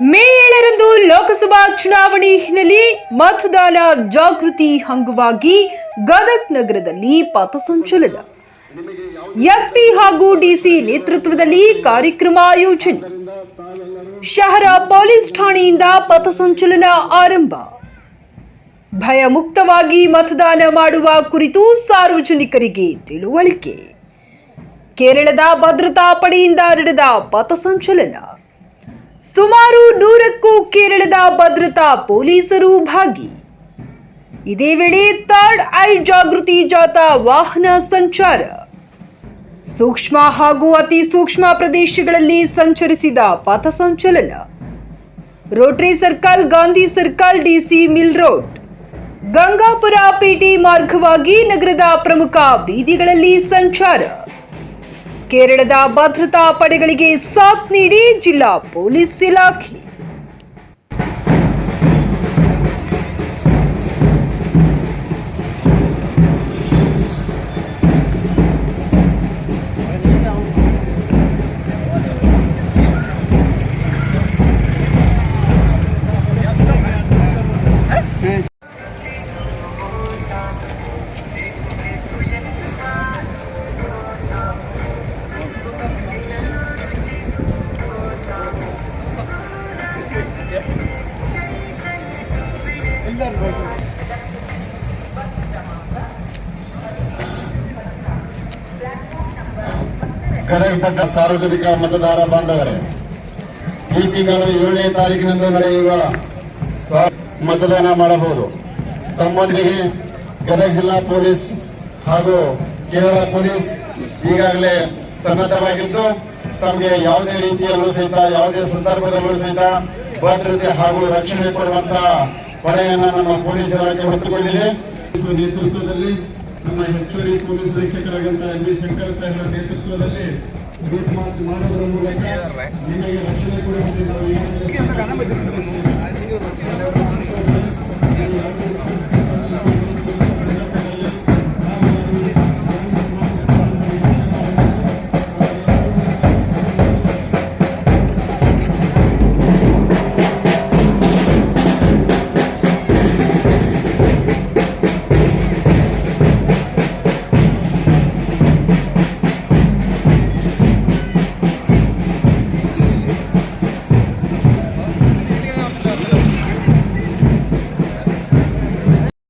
ಮೇ ಏಳರಂದು ಲೋಕಸಭಾ ಚುನಾವಣೆ ಹಿನ್ನೆಲೆ ಮತದಾನ ಜಾಗೃತಿ ಅಂಗವಾಗಿ ಗದಗ್ ನಗರದಲ್ಲಿ ಪಥಸಂಚಲನ ಎಸ್ಪಿ ಹಾಗೂ ಡಿಸಿ ನೇತೃತ್ವದಲ್ಲಿ ಕಾರ್ಯಕ್ರಮ ಆಯೋಜನೆ. ಶಹರ ಪೊಲೀಸ್ ಠಾಣೆಯಿಂದ ಪಥಸಂಚಲನ ಆರಂಭ. ಭಯಮುಕ್ತವಾಗಿ ಮತದಾನ ಮಾಡುವ ಕುರಿತು ಸಾರ್ವಜನಿಕರಿಗೆ ತಿಳುವಳಿಕೆ. ಕೇರಳದ ಭದ್ರತಾ ಪಡೆಯಿಂದ ನಡೆದ ಪಥಸಂಚಲನ ಸುಮಾರು ನೂರಕ್ಕೂ ಕೇರಳದ ಭದ್ರತಾ ಪೊಲೀಸರು ಭಾಗಿ. ಇದೇ ವೇಳೆ ಥರ್ಡ್ ಐ ಜಾಗೃತಿ ಜಾಥಾ ವಾಹನ ಸಂಚಾರ. ಸೂಕ್ಷ್ಮ ಹಾಗೂ ಅತಿ ಸೂಕ್ಷ್ಮ ಪ್ರದೇಶಗಳಲ್ಲಿ ಸಂಚರಿಸಿದ ಪಥಸಂಚಲನ Rotary circle, Gandhi circle DC mill road. Gangapura ಪೇಟೆ ಮಾರ್ಗವಾಗಿ ನಗರದ ಪ್ರಮುಖ ಬೀದಿಗಳಲ್ಲಿ ಸಂಚಾರ. ಕೇರಳದ ಭದ್ರತಾ ಪಡೆಗಳಿಗೆ ಸಾಥ್ ನೀಡಿ ಜಿಲ್ಲಾ ಪೊಲೀಸ್ ಇಲಾಖೆ. ಕರೆಯಲ್ಪಟ್ಟ ಸಾರ್ವಜನಿಕ ಮತದಾರ ಬಾಂಧವರೇ, ಈ ತಿಂಗಳು ಏಳನೇ ತಾರೀಕಿನಂದು ನಡೆಯುವ ಮತದಾನ ಮಾಡಬಹುದು. ತಮ್ಮೊಂದಿಗೆ ಗದಗ ಜಿಲ್ಲಾ ಪೊಲೀಸ್ ಹಾಗೂ ಕೇರಳ ಪೊಲೀಸ್ ಈಗಾಗಲೇ ಸನ್ನದ್ಧವಾಗಿದ್ದು, ತಮಗೆ ಯಾವುದೇ ರೀತಿಯಲ್ಲೂ ಸಹಿತ, ಯಾವುದೇ ಸಂದರ್ಭದಲ್ಲೂ ಸಹಿತ ಭದ್ರತೆ ಹಾಗೂ ರಕ್ಷಣೆ ಕೊಡುವಂತಹ ಪಡೆಯನ್ನ ನಮ್ಮ ಪೊಲೀಸ್ ಇಲಾಖೆ ಹೊತ್ತುಕೊಂಡಿದೆ. ನೇತೃತ್ವದಲ್ಲಿ ನಮ್ಮ ಹೆಚ್ಚುವರಿ ಪೊಲೀಸ್ ಅಧೀಕ್ಷಕರಾದಂತಹ ಎಂ ಬಿ ಶಂಕರ್ ಸಾಹೇಬರ ನೇತೃತ್ವದಲ್ಲಿ ರೂಟ್ ಮಾರ್ಚ್ ಮಾಡೋದರ ಮೂಲಕ ನಿಮಗೆ ರಕ್ಷಣೆ ಕೊಡುವಂತೆ ನಾವು